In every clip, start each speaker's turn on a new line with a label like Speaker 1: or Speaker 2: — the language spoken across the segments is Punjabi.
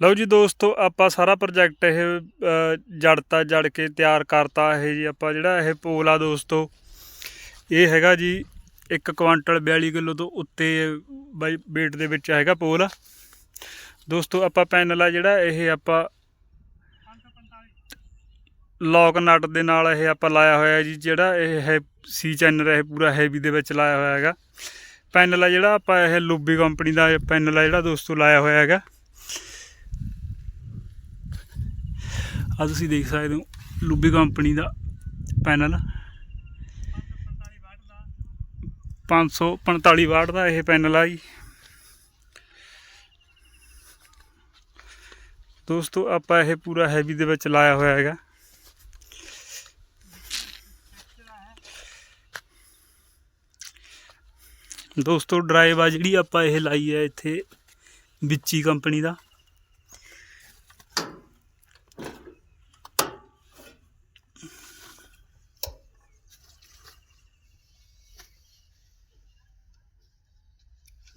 Speaker 1: ਲਓ ਜੀ ਦੋਸਤੋ, ਆਪਾਂ ਸਾਰਾ ਪ੍ਰੋਜੈਕਟ ਇਹ ਜੜਤਾ ਜੜ ਕੇ ਤਿਆਰ ਕਰਤਾ ਇਹ ਜੀ ਆਪਾਂ ਜਿਹੜਾ ਇਹ ਪੋਲ ਆ ਦੋਸਤੋ। ਇਹ ਹੈਗਾ ਜੀ 1 ਕੁਆਂਟਲ 42 ਕਿਲੋ ਤੋਂ ਉੱਤੇ ਬਾਈ weight ਦੇ ਵਿੱਚ ਹੈਗਾ ਪੋਲ। ਦੋਸਤੋ, ਆਪਾਂ ਪੈਨਲ ਆ ਜਿਹੜਾ, ਇਹ ਆਪਾਂ ਲੌਕ ਨਟ ਦੇ ਨਾਲ ਇਹ ਆਪਾਂ ਲਾਇਆ ਹੋਇਆ ਜੀ, ਜਿਹੜਾ ਇਹ ਹੈ ਸੀ ਚੈਨਲ ਇਹ ਪੂਰਾ ਹੈਵੀ ਦੇ ਵਿੱਚ ਲਾਇਆ ਹੋਇਆ ਹੈਗਾ। ਪੈਨਲ ਆ ਜਿਹੜਾ ਆਪਾਂ ਇਹ ਲੂਬੀ ਕੰਪਨੀ ਦਾ ਪੈਨਲ ਆ ਜਿਹੜਾ ਦੋਸਤੋ ਲਾਇਆ ਹੋਇਆ ਹੈਗਾ। ਆ ਤੁਸੀਂ ਦੇਖ ਸਕਦੇ ਹੋ ਲੂਬੀ ਕੰਪਨੀ ਦਾ ਪੈਨਲ 545 ਵਾਟ ਦਾ ਇਹ ਪੈਨਲ ਆ ਜੀ। ਦੋਸਤੋ ਆਪਾਂ ਇਹ ਪੂਰਾ ਹੈਵੀ ਦੇ ਵਿੱਚ ਲਾਇਆ ਹੋਇਆ ਹੈਗਾ। ਦੋਸਤੋ ਡਰਾਈਵ ਆ ਜਿਹੜੀ ਆਪਾਂ ਇਹ ਲਾਈ ਹੈ ਇੱਥੇ ਵਿੱਚੀ ਕੰਪਨੀ ਦਾ।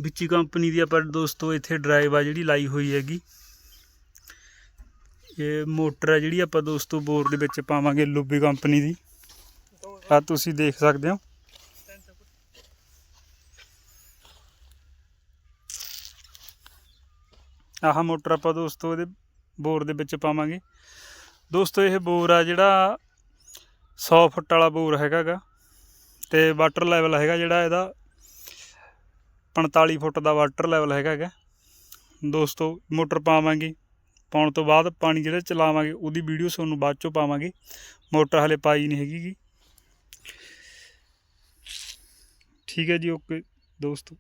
Speaker 1: ਵਿੱਚੀ ਕੰਪਨੀ ਦੀ ਆਪਾਂ ਦੋਸਤੋ ਇੱਥੇ ਡਰਾਈਵ ਆ ਜਿਹੜੀ ਲਾਈ ਹੋਈ ਹੈਗੀ। ਇਹ ਮੋਟਰ ਹੈ ਜਿਹੜੀ ਆਪਾਂ ਦੋਸਤੋ ਬੋਰ ਦੇ ਵਿੱਚ ਪਾਵਾਂਗੇ, ਲੁੱਬੀ ਕੰਪਨੀ ਦੀ। ਆ ਤੁਸੀਂ ਦੇਖ ਸਕਦੇ ਹੋ। ਆਹ ਮੋਟਰ ਆਪਾਂ ਦੋਸਤੋ ਇਹਦੇ ਬੋਰ ਦੇ ਵਿੱਚ ਪਾਵਾਂਗੇ। ਦੋਸਤੋ ਇਹ ਬੋਰ ਆ ਜਿਹੜਾ 100 ਫੁੱਟ ਵਾਲਾ ਬੋਰ ਹੈਗਾਗਾ ਤੇ ਵਾਟਰ ਲੈਵਲ ਹੈਗਾ ਜਿਹੜਾ ਇਹਦਾ 45 ਫੁੱਟ ਦਾ ਵਾਟਰ ਲੈਵਲ ਹੈਗਾ ਦੋਸਤੋ ਮੋਟਰ ਪਾਵਾਂਗੇ, ਪਾਉਣ ਤੋਂ ਬਾਅਦ ਪਾਣੀ ਜਿਹੜਾ ਚਲਾਵਾਂਗੇ ਉਹਦੀ ਵੀਡੀਓ ਤੁਹਾਨੂੰ ਬਾਅਦ ਚੋਂ ਪਾਵਾਂਗੇ। ਮੋਟਰ ਹਲੇ ਪਾਈ ਨਹੀਂ ਹੈਗੀ ਠੀਕ ਹੈ ਜੀ ਓਕੇ ਦੋਸਤੋ।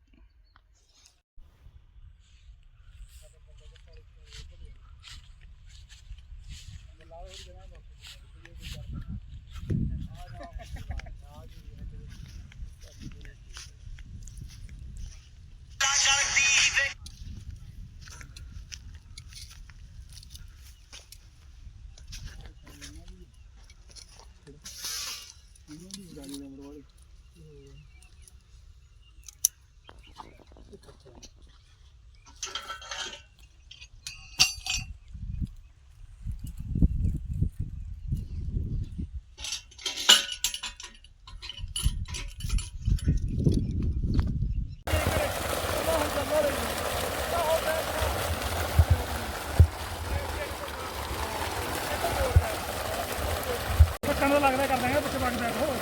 Speaker 1: ਲੱਗਦਾ ਕਰ ਦਾਂਗੇ ਪਿੱਛੇ ਪਾ ਕੇ ਬੈਠੋ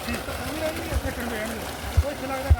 Speaker 1: ਇੱਥੇ ਕੋਈ ਲੱਗਦਾ